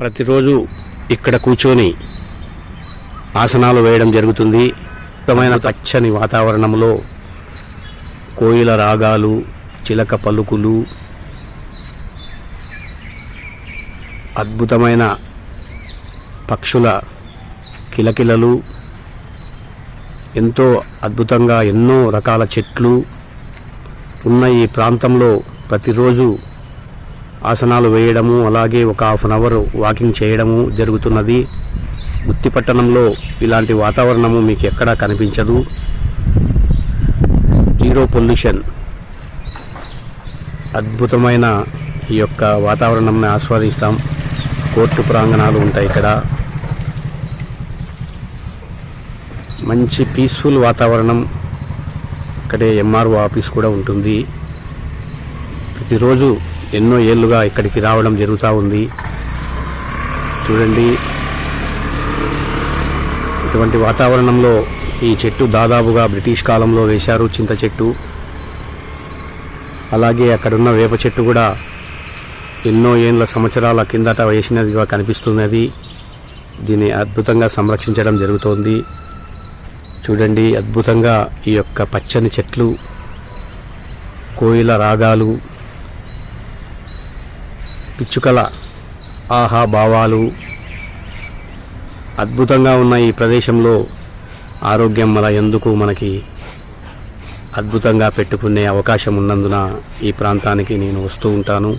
ప్రతిరోజు ఇక్కడ కూర్చొని ఆసనాలు వేయడం జరుగుతుంది. ఉత్తమైన పచ్చని వాతావరణంలో కోయిల రాగాలు చిలక పలుకులు అద్భుతమైన పక్షుల కిలకిలలు ఎంతో అద్భుతంగా ఎన్నో రకాల చెట్లు ఉన్న ఈ ప్రాంతంలో ప్రతిరోజు ఆసనాలు వేయడము అలాగే ఒక హాఫ్ అన్ అవర్ వాకింగ్ చేయడము జరుగుతున్నది. గుత్తి పట్టణంలో ఇలాంటి వాతావరణము మీకు ఎక్కడా కనిపించదు. జీరో పొల్యూషన్ అద్భుతమైన ఈ యొక్క వాతావరణంని ఆస్వాదిస్తాం. కోర్టు ప్రాంగణాలు ఉంటాయి ఇక్కడ. మంచి పీస్ఫుల్ వాతావరణం. ఇక్కడే ఎంఆర్ఓ ఆఫీస్ కూడా ఉంటుంది. ప్రతిరోజు ఎన్నో ఏళ్ళుగా ఇక్కడికి రావడం జరుగుతూ ఉంది. చూడండి. ఇటువంటి వాతావరణంలో ఈ చెట్టు దాదాపుగా బ్రిటిష్ కాలంలో వేశారు చింత చెట్టు. అలాగే అక్కడున్న వేప చెట్టు కూడా ఎన్నో ఏండ్ల సంవత్సరాల కిందట వేసినదిగా కనిపిస్తున్నది. దీన్ని అద్భుతంగా సంరక్షించడం జరుగుతోంది. చూడండి అద్భుతంగా ఈ యొక్క పచ్చని చెట్లు కోయిల రాగాలు పిచ్చుకల ఆహా భావాలు అద్భుతంగా ఉన్న ఈ ప్రదేశంలో ఆరోగ్యం మన ఎందుకు మనకి అద్భుతంగా పెట్టుకునే అవకాశం ఉన్నందున ఈ ప్రాంతానికి నేను వస్తూ ఉంటాను.